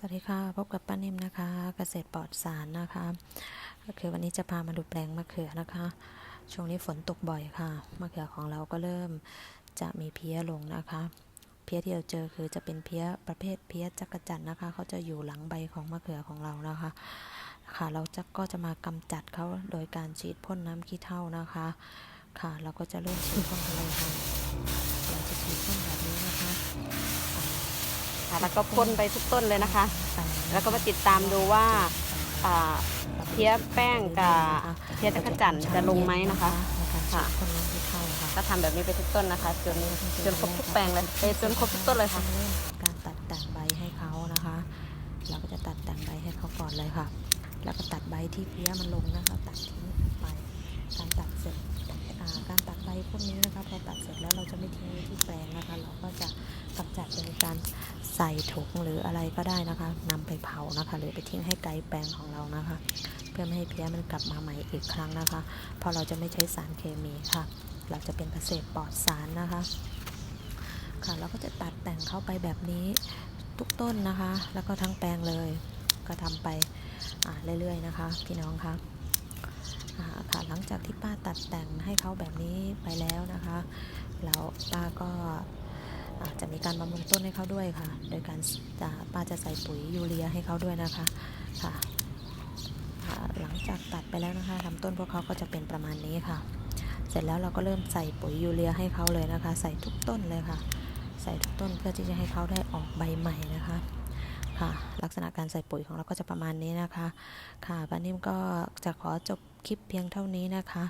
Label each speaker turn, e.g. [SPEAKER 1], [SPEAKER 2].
[SPEAKER 1] สวัสดีค่ะ พบกับป้านิ่มนะคะ เกษตรปลอดสารนะคะก็คือวันนี้จะพามาดูแปลงมะเขือนะคะ ช่วงนี้ฝนตกบ่อยค่ะมะเขือของเราก็เริ่มจะมีเพี้ยลงนะคะ เพี้ยที่เราเจอคือจะเป็นเพี้ยประเภทเพี้ยจักรจันนะคะ เขาจะอยู่หลังใบของมะเขือของเรานะคะค่ะ เราจะก็จะมากำจัดเขาโดยการฉีดพ่นน้ำขี้เถ้านะคะ ค่ะ เราก็จะเริ่มฉีดพ่นกันเลยค่ะเราจะฉีดพ่นแบบนี้นะคะ
[SPEAKER 2] ค่ะ แล้วก็พ่นไปทุกต้นเลยนะคะ แล้วก็มาติดตามดูว่าเพี้ยแป้งกับเพี้ยจักรจันจะลงไหมนะคะค่ะ
[SPEAKER 1] ดพ่นน้ำที่เท่าค่ะ
[SPEAKER 2] ก็ทำแบบนี้ไปทุกต้นนะคะจนจนครบทุกแปลงเลยเอ้ยจนครบทุกต้นเลยค่ะ
[SPEAKER 1] การตัดแต่งใบให้เขานะคะ เราก็จะตัดแต่งใบให้เขาก่อนเลยค่ะ แล้วก็ตัดใบที่เพี้ยมันลงนะคะ ตัดทิ้งไปการตัดเสร็จการตัดใบพวกนี้นะคะพอตัดเสร็จแล้วเราจะไม่ทิ้งไว้ที่แปลงนะคะ เราก็จะกำจัดโดยการ ใส่ถุงหรืออะไรก็ได้นะคะนำไปเผานะคะ หรือไปทิ้งให้ไกลแปลงของเรานะคะ เพื่อไม่ให้เพี้ยมันกลับมาใหม่อีกครั้งนะคะ เพราะเราจะไม่ใช้สารเคมีค่ะ เราจะเป็นเกษตรปลอดสารนะคะ ค่ะเราก็จะตัดแต่งเข้าไปแบบนี้ทุกต้นนะคะ แล้วก็ทั้งแปลงเลย ก็ทำไปอ่าเรื่อยๆนะคะ พี่น้องคะอ่าค่ะหลังจากที่ป้าตัดแต่งให้เขาแบบนี้ไปแล้วนะคะ แล้วป้าก็ จะมีการบำรุงต้นให้เขาด้วยค่ะ โดยการจะป้าจะใส่ปุ๋ยยูเรียให้เขาด้วยนะคะค่ะ หลังจากตัดไปแล้วนะคะลำต้นพวกเขาก็จะเป็นประมาณนี้ค่ะ เสร็จแล้วเราก็เริ่มใส่ปุ๋ยยูเรียให้เขาเลยนะคะ ใส่ทุกต้นเลยค่ะ ใส่ทุกต้นเพื่อที่จะให้เขาได้ออกใบใหม่นะคะค่ะ ลักษณะการใส่ปุ๋ยของเราก็จะประมาณนี้นะคะ ค่ะป้านิ่มก็จะขอจบคลิปเพียงเท่านี้นะคะ